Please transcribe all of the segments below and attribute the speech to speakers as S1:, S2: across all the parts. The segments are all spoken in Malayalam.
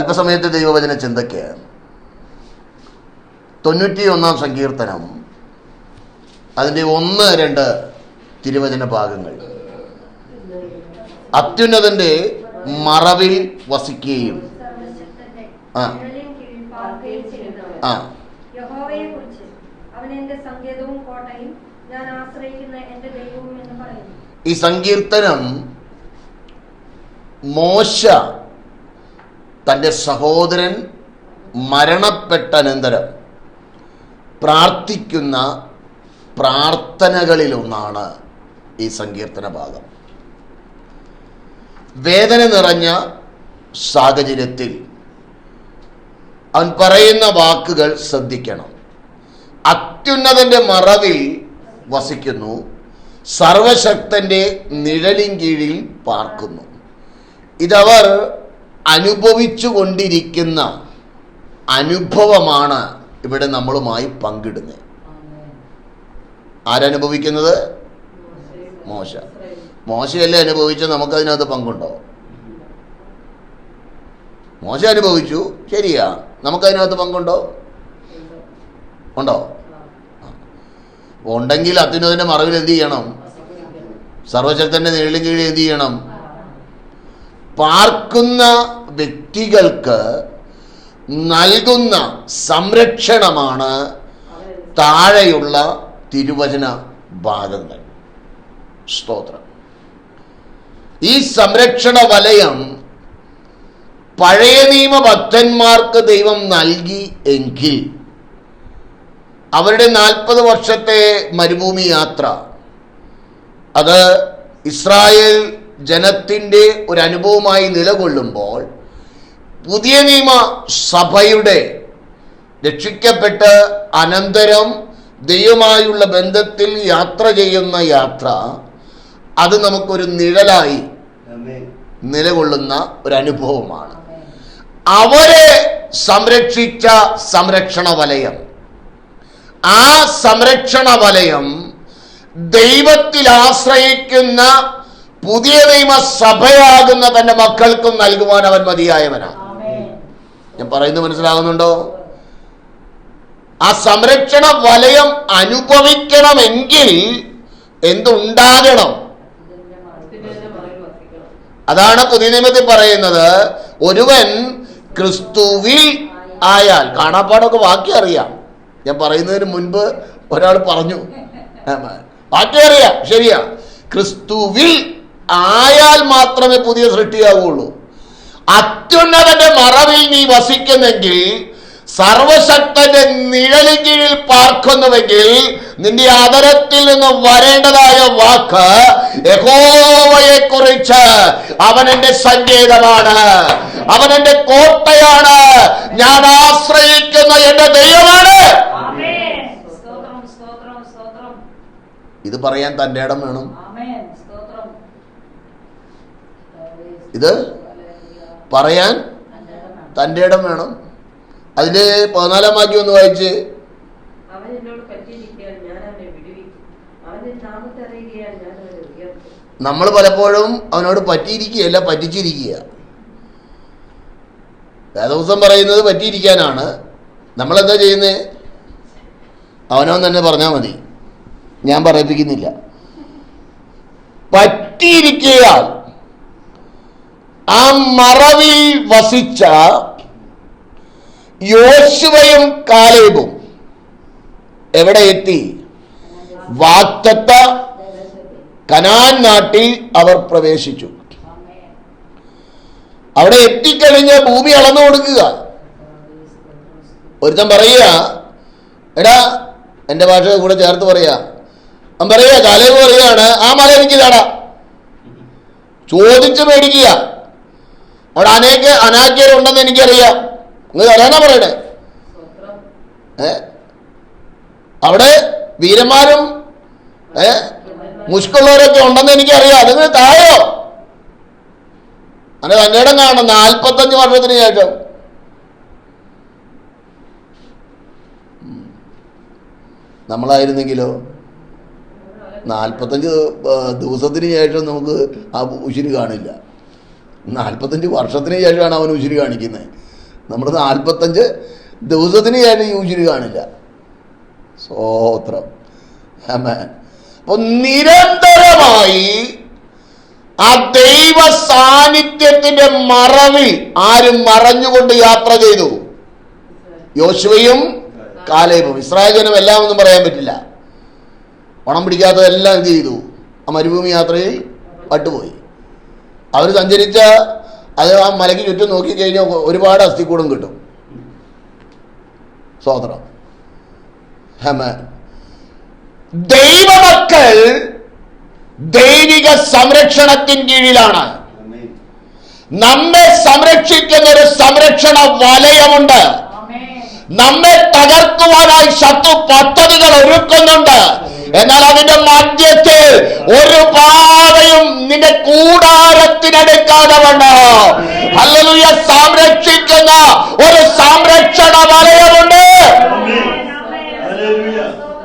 S1: അല്പസമയത്തെ ദൈവവചന ചിന്തയ്ക്ക് തൊണ്ണൂറ്റി ഒന്നാം സങ്കീർത്തനം. അതിന്റെ ഒന്ന് രണ്ട് തിരുവചന ഭാഗങ്ങൾ. അത്യുന്നതന്റെ മറവിൽ വസിക്കുകയും. ആ. ഈ സങ്കീർത്തനം മോശ തന്റെ സഹോദരൻ മരണപ്പെട്ട അനന്തരം പ്രാർത്ഥിക്കുന്ന പ്രാർത്ഥനകളിലൊന്നാണ് ഈ സങ്കീർത്തന ഭാഗം. വേദന നിറഞ്ഞ സാഹചര്യത്തിൽ അവൻ പറയുന്ന വാക്കുകൾ ശ്രദ്ധിക്കണം. അത്യുന്നതന്റെ മറവിൽ വസിക്കുന്നു സർവശക്തന്റെ നിഴലിൻ കീഴിൽ പാർക്കുന്നു. ഇതവർ അനുഭവിച്ചു കൊണ്ടിരിക്കുന്ന അനുഭവമാണ് ഇവിടെ നമ്മളുമായി പങ്കിടുന്നത്. ആരനുഭവിക്കുന്നത്? മോശ. മോശയല്ലേ അനുഭവിച്ച നമുക്കതിനകത്ത് പങ്കുണ്ടോ? മോശ അനുഭവിച്ചു. ശരിയാ. നമുക്കതിനകത്ത് പങ്കുണ്ടോ? ഉണ്ടോ? ഉണ്ടെങ്കിൽ അത്യുന്നതിന്റെ മറവിൽ എന്ത് ചെയ്യണം? സർവശക്തന്റെ നിഴലിൻ കീഴിൽ എന്ത് ചെയ്യണം? പാർക്കുന്ന വ്യക്തികൾക്ക് നൽകുന്ന സംരക്ഷണമാണ് താഴെയുള്ള തിരുവചന ഭാഗങ്ങൾ. സ്തോത്രം. ഈ സംരക്ഷണ വലയം പഴയ നിയമ ഭക്തന്മാർക്ക് ദൈവം നൽകി എങ്കിൽ അവരുടെ നാൽപ്പത് വർഷത്തെ മരുഭൂമി യാത്ര അത് ഇസ്രായേൽ ജനത്തിന്റെ ഒരു അനുഭവമായി നിലകൊള്ളുമ്പോൾ പുതിയ നിയമ സഭയുടെ രക്ഷിക്കപ്പെട്ട് അനന്തരം ദൈവമായുള്ള ബന്ധത്തിൽ യാത്ര ചെയ്യുന്ന യാത്ര അത് നമുക്കൊരു നിഴലായി നിലകൊള്ളുന്ന ഒരു അനുഭവമാണ് അവരെ സംരക്ഷിച്ച സംരക്ഷണ വലയം. ആ സംരക്ഷണ വലയം ദൈവത്തിൽ ആശ്രയിക്കുന്ന പുതിയ നിയമ സഭയാകുന്ന തന്റെ മക്കൾക്കും നൽകുവാൻ അവൻ മതിയായവനാണ് ഞാൻ പറയുന്നത് മനസ്സിലാകുന്നുണ്ടോ? ആ സംരക്ഷണ വലയം അനുഭവിക്കണമെങ്കിൽ എന്തുണ്ടാകണം? അതാണ് പുതിയ നിയമത്തിൽ പറയുന്നത്. ഒരുവൻ ക്രിസ്തുവിൽ ആയാൽ കാണാപ്പാടൊക്കെ ബാക്കി അറിയാം. ഞാൻ പറയുന്നതിന് മുൻപ് ഒരാൾ പറഞ്ഞു. ബാക്കി അറിയാം. ശരിയാ. ക്രിസ്തുവിൽ ആയാൽ മാത്രമേ പുതിയ സൃഷ്ടിയാവുള്ളൂ. അത്യുന്നതന്റെ മറവിൽ നീ വസിക്കുന്നെങ്കിൽ സർവശക്തന്റെ നിഴലിൻ കീഴിൽ പാർക്കുന്നുവെങ്കിൽ നിന്റെ അതരത്തിൽ നിന്ന് വരേണ്ടതായ വാക്ക് യഹോവയെ കുറിച്ച് അവൻ എന്റെ സങ്കേതമാണ്. അവൻ എന്റെ കോട്ടയാണ്. ഞാൻ ആശ്രയിക്കുന്ന എന്റെ ദൈവമാണ്. ഇത് പറയാൻ തന്റെ ഇടം വേണം. ഇത് പറയാൻ തന്റെ ഇടം വേണം. അതിന്റെ പതിനാലാം വാക്യം ഒന്ന് വായിച്ച്. നമ്മൾ പലപ്പോഴും അവനോട് പറ്റിയിരിക്കുകയല്ല പറ്റിച്ചിരിക്കുക. വേദവസം പറയുന്നത് പറ്റിയിരിക്കാനാണ്. നമ്മളെന്താ ചെയ്യുന്നത് അവനവൻ തന്നെ പറഞ്ഞാൽ മതി. ഞാൻ പറയിപ്പിക്കുന്നില്ല. പറ്റിയിരിക്കയാൽ ആ മറവിൽ വസിച്ച യോശുവയും കാലേബും എവിടെ എത്തി? വാക്തത്ത കനാൻ നാട്ടിൽ അവർ പ്രവേശിച്ചു. അവിടെ എത്തിക്കഴിഞ്ഞ് ഭൂമി അളന്നു കൊടുക്കുക. ഒരുത്തൻ പറയുക എടാ എന്റെ ഭാഷ കൂടെ ചേർത്ത് പറയാ അവൻ പറയുക കാലേബ് പറയുകയാണ് ആ മല എനിക്ക് ചോദിച്ചു ചോദിച്ച് മേടിക്കുക. അവിടെ അനേക അനാഗ്യരുണ്ടെന്ന് എനിക്കറിയാം. നിങ്ങൾ തരാനാ പറയണേ? ഏ? അവിടെ വീരന്മാരും ഏ? മുഷ്കുള്ളവരൊക്കെ ഉണ്ടെന്ന് എനിക്കറിയാം. അതിന് തായോ അങ്ങനെ തന്നിടം കാണണം. നാൽപ്പത്തഞ്ച് വർഷത്തിന് ശേഷം. നമ്മളായിരുന്നെങ്കിലോ? നാൽപ്പത്തഞ്ച് ദിവസത്തിന് ശേഷം നമുക്ക് ആ ഉശിരി കാണില്ല. നാൽപ്പത്തഞ്ച് വർഷത്തിന് ശേഷമാണ് അവൻ ഉശിരി കാണിക്കുന്നത്. നമ്മൾ നാൽപ്പത്തഞ്ച് ദിവസത്തിന് ശേഷം ഈ ഉശിരി കാണില്ല. സ്വോത്രം. അപ്പൊ നിരന്തരമായി ആ ദൈവ സാന്നിധ്യത്തിന്റെ മറവിൽ ആരും മറഞ്ഞുകൊണ്ട് യാത്ര ചെയ്തു. യോശുവയും കാലേബും. ഇസ്രായേൽ ജനം എല്ലാം ഒന്നും പറയാൻ പറ്റില്ല. പണം പിടിക്കാത്തതെല്ലാം ചെയ്തു? ആ മരുഭൂമി യാത്രയിൽ പട്ടുപോയി. അവർ സഞ്ചരിച്ച അത് ആ മലയ്ക്ക് ചുറ്റും നോക്കിക്കഴിഞ്ഞാൽ ഒരുപാട് അസ്ഥിക്കൂടം കിട്ടും. സ്വതന്ത്രം ഹമ. ദൈവമക്കൾ ദൈവിക സംരക്ഷണത്തിൻ കീഴിലാണ്. നമ്മെ സംരക്ഷിക്കുന്ന ഒരു സംരക്ഷണ വലയമുണ്ട്. നമ്മെ തകർക്കുവാനായി ശത്രു പദ്ധതികൾ ഒരുക്കുന്നുണ്ട്. എന്നാൽ അതിന്റെ മധ്യത്തിൽ ഒരു പാതയും നിന്റെ കൂടാരത്തിനെടുക്കാതെ വണ്ണോ ഹല്ലേലൂയ സംരക്ഷിക്കുന്ന ഒരു സംരക്ഷണ വലയമുണ്ട്.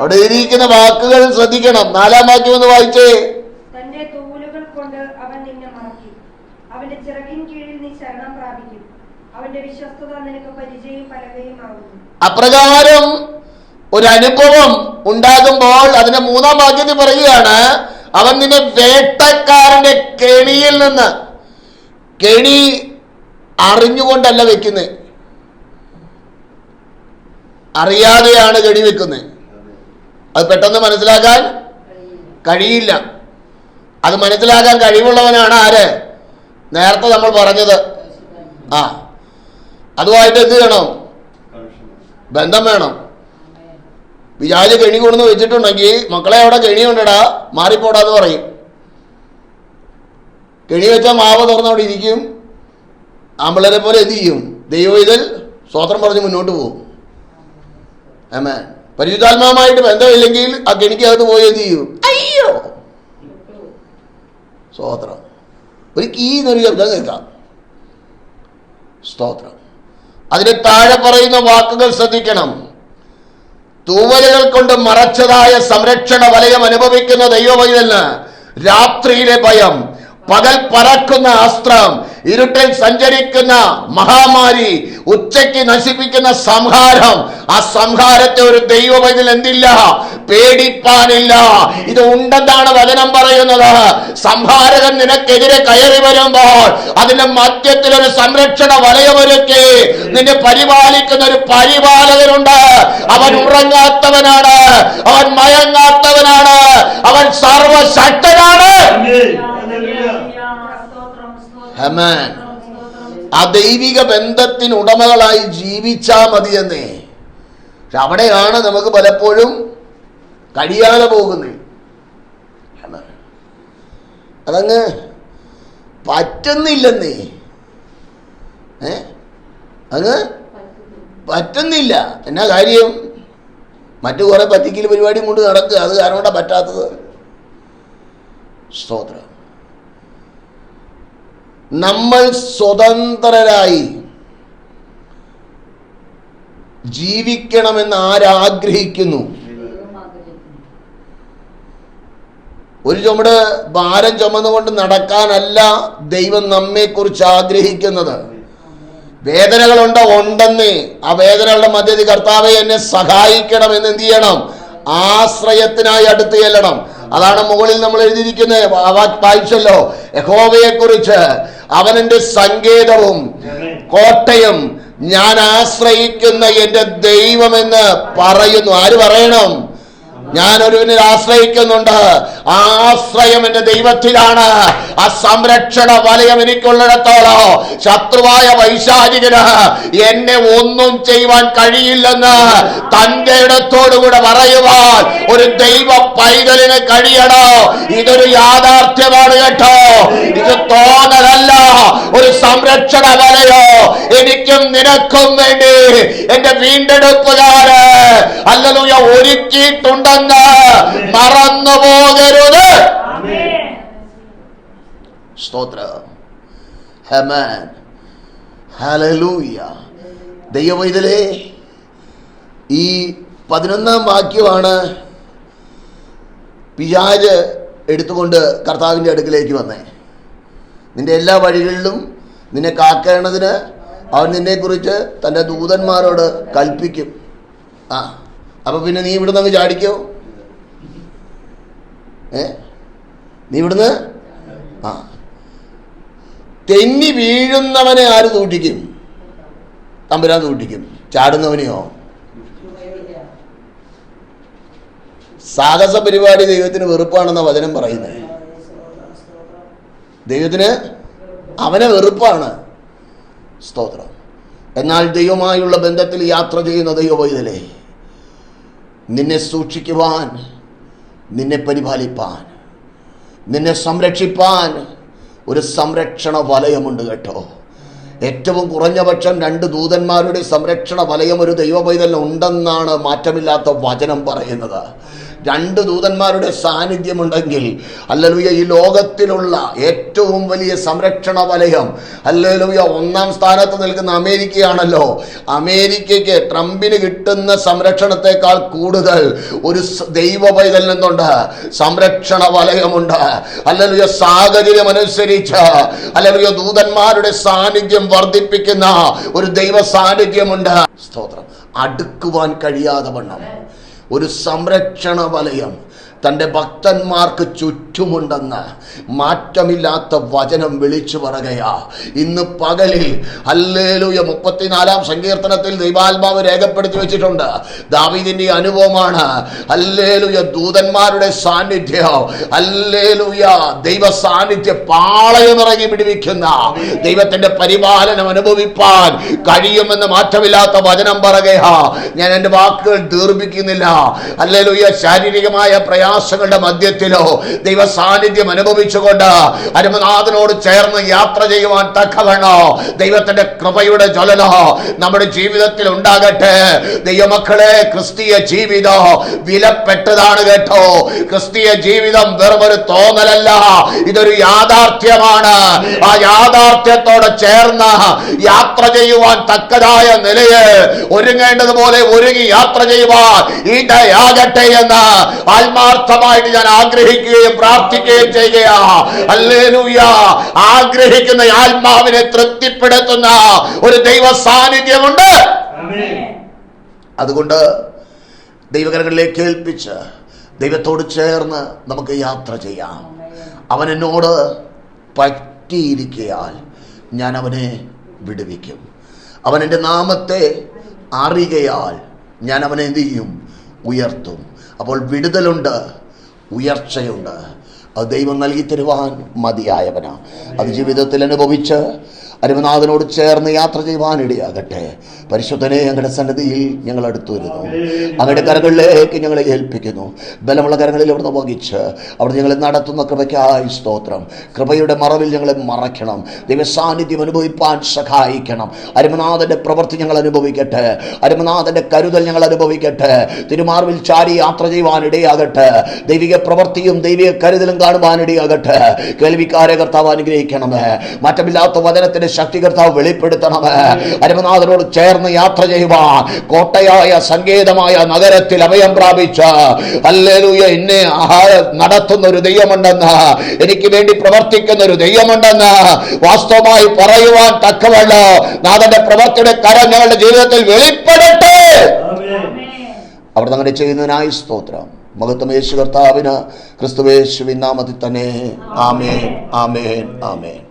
S1: അവിടെ ഇരിക്കുന്ന വാക്കുകൾ ശ്രദ്ധിക്കണം. നാലാം വാക്യം ഒന്ന് വായിച്ചേ. അപ്രകാരം ഒരു അനുഭവം ഉണ്ടാകുമ്പോൾ അതിന്റെ മൂന്നാം വാക്യത്തിൽ പറയുകയാണ് അവൻ നിന്നെ വേട്ടക്കാരന്റെ കെണിയിൽ നിന്ന് കെണി അറിഞ്ഞുകൊണ്ടല്ല വെക്കുന്നത് അറിയാതെയാണ് കെണി വെക്കുന്നത് അത് പെട്ടെന്ന് മനസ്സിലാക്കാൻ കഴിയില്ല. അത് മനസ്സിലാക്കാൻ കഴിവുള്ളവനാണ് ആര്? നേരത്തെ നമ്മൾ പറഞ്ഞത്. ആ. അതുമായിട്ട് എന്ത് ചെയ്യണം ബന്ധം വേണം. വിചാരിച്ച് കെണി കൊണ്ടുവന്ന് വെച്ചിട്ടുണ്ടെങ്കിൽ മക്കളെ അവിടെ കെണിയുണ്ടടാ മാറിപ്പോടാന്ന് പറയും. കെണി വെച്ചാൽ മാവ് തുറന്ന് അവിടെ ഇരിക്കും. ആമ്പിളരെ പോലെ എന്ത് ചെയ്യും? ദൈവം ഇതിൽ പറഞ്ഞ് മുന്നോട്ട് പോകും. ആമേ പരിശുദ്ധാത്മാവുമായിട്ട് ബന്ധമില്ലെങ്കിൽ ആ കെണിക്കകത്ത് പോയി എന്ത് ചെയ്യും? അയ്യോ! സ്തോത്രം. ഒരു കീ എന്നൊരു ശബ്ദം കേൾക്കാം. സ്തോത്രം. അതിന് താഴെ പറയുന്ന വാക്കുകൾ ശ്രദ്ധിക്കണം. തൂവലുകൾ കൊണ്ട് മറച്ചതായ സംരക്ഷണ വലയം അനുഭവിക്കുന്ന ദൈവവൈതലിന് രാത്രിയിലെ ഭയം. പകൽ പറക്കുന്ന അസ്ത്രം ഇരുട്ടിൽ സഞ്ചരിക്കുന്ന മഹാമാരി ഉച്ചയ്ക്ക് നശിപ്പിക്കുന്ന സംഹാരം. ആ സംഹാരത്തെ ഒരു ദൈവവൈതൽ എന്തില്ല? പേടിപ്പാനില്ല. ഇത് ഉണ്ടെന്നാണ് വചനം പറയുന്നത്. സംഹാരകൻ നിനക്കെതിരെ കയറി വരുമ്പോൾ അതിന്റെ മധ്യത്തിൽ ഒരു സംരക്ഷണ വലയമൊരുക്കി നിന്നെ പരിപാലിക്കുന്ന ഒരു പരിപാലകനുണ്ട്. അവൻ ഉറങ്ങാത്തവനാണ്. അവൻ മയങ്ങാത്തവനാണ്. അവൻ സർവശക്തനാണ്.
S2: സ്തോത്രം
S1: ആ ദൈവിക ബന്ധത്തിന് ഉടമകളായി ജീവിച്ചാ മതിയെന്നേ. പക്ഷെ അവിടെയാണ് നമുക്ക് പലപ്പോഴും കഴിയാതെ പോകുന്നത് അതങ്ങ് പറ്റുന്നില്ലെന്നേ. ഏ? അങ്ങ് പറ്റുന്നില്ല. എന്നാ കാര്യം? മറ്റു കുറെ പറ്റിക്കൽ പരിപാടിയും കൊണ്ട് നടക്കുക അത് കാരണം പറ്റാത്തത്. സ്തോത്രം. നമ്മൾ സ്വതന്ത്രരായി ജീവിക്കണമെന്ന് ആരാഗ്രഹിക്കുന്നു? ഒരു ചുമട് ഭാരം ചുമന്നുകൊണ്ട് നടക്കാനല്ല ദൈവം നമ്മെക്കുറിച്ച് ആഗ്രഹിക്കുന്നത്. വേദനകളുണ്ടോ? ഉണ്ടെന്ന്. ആ വേദനകളുടെ മധ്യത്തിൽ കർത്താവെ എന്നെ സഹായിക്കണം എന്ന് എന്ത് ചെയ്യണം? ആശ്രയത്തിനായി അടുത്ത് ചെല്ലണം. അതാണ് മുകളിൽ നമ്മൾ എഴുതിയിരിക്കുന്നത്. വായിച്ചല്ലോ യഹോവയെ കുറിച്ച് അവൻ എന്റെ സങ്കേതവും കോട്ടയും ഞാൻ ആശ്രയിക്കുന്ന എന്റെ ദൈവമെന്ന് പറയുന്നു. ആര് പറയണം? ഞാൻ ഒരുവിനെ ആശ്രയിക്കുന്നുണ്ട്. ആ ആശ്രയം എന്റെ ദൈവത്തിലാണ്. ആ സംരക്ഷണ വലയം എനിക്കുള്ളിടത്തോളോ. ശത്രുവായ വൈശാചികന് എന്നെ ഒന്നും ചെയ്യുവാൻ കഴിയില്ലെന്ന് തന്റെ ഇടത്തോടുകൂടെ പറയുവാൻ ഒരു ദൈവ പൈതലിന് കഴിയണോ? ഇതൊരു യാഥാർത്ഥ്യമാണ് കേട്ടോ. ഇത് തോന്നലല്ല. ഒരു സംരക്ഷണ വലയോ എനിക്കും നിനക്കും വേണ്ടി. എന്റെ വീണ്ടെടുപ്പുകാര് അല്ലലൂയ ഒരുക്കിയിട്ടുണ്ടെന്ന് മറന്നു പോകരുത് ദൈവമൈതലേ ഹമാൻ. ഈ പതിനൊന്നാം വാക്യമാണ് പിശാജ് എടുത്തുകൊണ്ട് കർത്താവിന്റെ അടുക്കിലേക്ക് വന്നേ. നിന്റെ എല്ലാ വഴികളിലും നിന്നെ കാക്കേണ്ടതിന് അവൻ നിന്നെക്കുറിച്ച് തന്റെ ദൂതന്മാരോട് കൽപ്പിക്കും. ആ അപ്പൊ പിന്നെ നീ ഇവിടുന്ന് അങ്ങ് ചാടിക്കോ? ഏ? നീ ഇവിടുന്ന്? ആ. തെന്നി വീഴുന്നവനെ ആര് സൂക്ഷിക്കും? തമ്പുരാൻ സൂക്ഷിക്കും. ചാടുന്നവനെയോ? സാഹസ പരിപാടി ദൈവത്തിന് വെറുപ്പാണെന്ന വചനം പറയുന്നത്. ദൈവത്തിന് അവനെ വെറുപ്പാണ്. സ്തോത്രം. എന്നാൽ ദൈവമായുള്ള ബന്ധത്തിൽ യാത്ര ചെയ്യുന്ന ദൈവവൈതലേ നിന്നെ സൂക്ഷിക്കുവാൻ നിന്നെ പരിപാലിപ്പാൻ നിന്നെ സംരക്ഷിപ്പാൻ ഒരു സംരക്ഷണ വലയമുണ്ട് കേട്ടോ. ഏറ്റവും കുറഞ്ഞ പക്ഷം രണ്ട് ദൂതന്മാരുടെ സംരക്ഷണ വലയം ഒരു ദൈവപൈതലിന് ഉണ്ടെന്നാണ് മാറ്റമില്ലാത്ത വചനം പറയുന്നത്. രണ്ട് ദൂതന്മാരുടെ സാന്നിധ്യമുണ്ടെങ്കിൽ അല്ലലുയ ഈ ലോകത്തിലുള്ള ഏറ്റവും വലിയ സംരക്ഷണ വലയം അല്ലലുയ ഒന്നാം സ്ഥാനത്ത് നിൽക്കുന്ന അമേരിക്കയാണല്ലോ. അമേരിക്കയ്ക്ക് ട്രംപിന് കിട്ടുന്ന സംരക്ഷണത്തെക്കാൾ കൂടുതൽ ഒരു ദൈവ സംരക്ഷണ വലയമുണ്ട്. അല്ലലുയ സാഹചര്യം അനുസരിച്ച് അല്ലലുയ ദൂതന്മാരുടെ സാന്നിധ്യം വർദ്ധിപ്പിക്കുന്ന ഒരു ദൈവ സാന്നിധ്യമുണ്ട് സ്തോത്രം. അടുക്കുവാൻ കഴിയാതെ വണ്ണം. ഒരു സംരക്ഷണ വലയം. തന്റെ ഭക്തന്മാർക്ക് ചുറ്റുമുണ്ടെന്ന് മാറ്റമില്ലാത്ത വചനം വിളിച്ചു പറയുകയാ. ഇന്ന് പകലിൽ അല്ലേലൂയ മുപ്പത്തിനാലാം സങ്കീർത്തനത്തിൽ ദൈവാത്മാവ് രേഖപ്പെടുത്തി വെച്ചിട്ടുണ്ട്. ദാവീദിന്റെ അനുഭവമാണ് അല്ലേലൂയ ദൂതന്മാരുടെ സാന്നിധ്യം. അല്ലേലൂയ ദൈവ സാന്നിധ്യ പാളയമിറങ്ങി പിടിവിക്കുന്ന ദൈവത്തിന്റെ പരിപാലനം അനുഭവിപ്പാൻ കഴിയുമെന്ന് മാറ്റമില്ലാത്ത വചനം പറയുകയാ. ഞാൻ എന്റെ വാക്കുകൾ ദീർഘിക്കുന്നില്ല അല്ലേലൂയ ശാരീരികമായ പ്രയാസങ്ങളുടെ മധ്യത്തിലോ ദൈവ സാന്നിധ്യം അനുഭവിച്ചുകൊണ്ട് അരുമനാഥനോട് ചേർന്ന് യാത്ര ചെയ്യുവാൻ തക്കവണ്ണോ. ദൈവത്തിന്റെ കൃപയുടെ ജ്വലനോ നമ്മുടെ ജീവിതത്തിൽ ഉണ്ടാകട്ടെ. ദൈവമക്കളെ ക്രിസ്തീയ ജീവിതം വിലപ്പെട്ടതാണ് കേട്ടോ. ക്രിസ്തീയ ജീവിതം വെറുമൊരു തോന്നലല്ല. ഇതൊരു യാഥാർത്ഥ്യമാണ്. ആ യാഥാർത്ഥ്യത്തോടെ ചേർന്ന് യാത്ര ചെയ്യുവാൻ തക്കതായ നിലയെ ഒരുങ്ങേണ്ടതുപോലെ ഒരുങ്ങി യാത്ര ചെയ്യുവാൻ ഇടയാകട്ടെ എന്ന് ആത്മാർത്ഥമായിട്ട് ഞാൻ ആഗ്രഹിക്കുകയും പ്രാർത്ഥിക്കുകയും ചെയ്യുകയാ അല്ലേലൂയ ആഗ്രഹിക്കുന്ന ആത്മാവിനെ തൃപ്തിപ്പെടുത്തുന്ന ഒരു ദൈവ സാന്നിധ്യമുണ്ട്. അതുകൊണ്ട് ദൈവകരങ്ങളിലേക്ക് ഏൽപ്പിച്ച് ദൈവത്തോട് ചേർന്ന് നമുക്ക് യാത്ര ചെയ്യാം. അവൻ എന്നോട് പറ്റിയിരിക്കയാൽ ഞാൻ അവനെ വിടുവിക്കും. അവൻ എന്റെ നാമത്തെ അറിയുകയാൽ ഞാൻ അവനെ എന്ത് ചെയ്യും? ഉയർത്തും. അപ്പോൾ വിടുതലുണ്ട് ഉയർച്ചയുണ്ട്. അത് ദൈവം നൽകി തരുവാൻ മതിയായവനാണ് അത് ജീവിതത്തിൽ അനുഭവിച്ച് അരുമനാഥനോട് ചേർന്ന് യാത്ര ചെയ്യുവാനിടയാകട്ടെ പരിശുദ്ധനെ ഞങ്ങളുടെ സന്നദ്ധിയിൽ ഞങ്ങൾ അടുത്തു വരുന്നു അങ്ങയുടെ കരങ്ങളിലേക്ക് ഞങ്ങളെ ഏൽപ്പിക്കുന്നു. ബലമുള്ള കരങ്ങളിൽ അവിടുന്ന് വഹിച്ച് അവിടെ ഞങ്ങളെ നടത്തുന്ന കൃപയ്ക്കായി സ്തോത്രം. കൃപയുടെ മറവിൽ ഞങ്ങളെ മറയ്ക്കണം. ദൈവസാന്നിധ്യം അനുഭവിപ്പാൻ സഹായിക്കണം. അരുമനാഥന്റെ പ്രവൃത്തി ഞങ്ങൾ അനുഭവിക്കട്ടെ. അരുമനാഥന്റെ കരുതൽ ഞങ്ങൾ അനുഭവിക്കട്ടെ. തിരുമാർവിൽ ചാരി യാത്ര ചെയ്യുവാനിടയാകട്ടെ ദൈവിക പ്രവൃത്തിയും ദൈവിക കരുതലും കാണുവാനിടയാകട്ടെ കേൾവിക്കാരെ കർത്താവ് അനുഗ്രഹിക്കണമേ. മാറ്റമില്ലാത്ത വചനത്തിന്റെ ശക്തി കർത്താവ് വെളിപ്പെടുത്തണമേ. അരുമനാഥനോട് ചേർന്ന് യാത്ര ചെയ്യുവാൻ കോട്ടയായ സങ്കേതമായ നഗരത്തിൽ അഭയം പ്രാപിച്ച. അല്ലേലൂയ എന്നെ ആഹാരം നടത്തുന്ന ഒരു ദൈവമുണ്ടെന്ന്. എനിക്ക് വേണ്ടി പ്രവർത്തിക്കുന്ന ഒരു ദൈവമുണ്ടെന്ന് വാസ്തവമായി പറയുവാൻ തക്കവല്ലോ നാഥന്റെ പ്രവർത്തിയുടെ കരം ഞങ്ങളുടെ ജീവിതത്തിൽ വെളിപ്പെടട്ടെ. അവിടുന്ന് അങ്ങനെ ചെയ്യുന്നതിനായി സ്തോത്രം. മഹത്വം യേശു കർത്താവിന് ക്രിസ്തുവേശുവിൻ നാമത്തിൽ തന്നെ. ആമേൻ ആമേൻ ആമേൻ.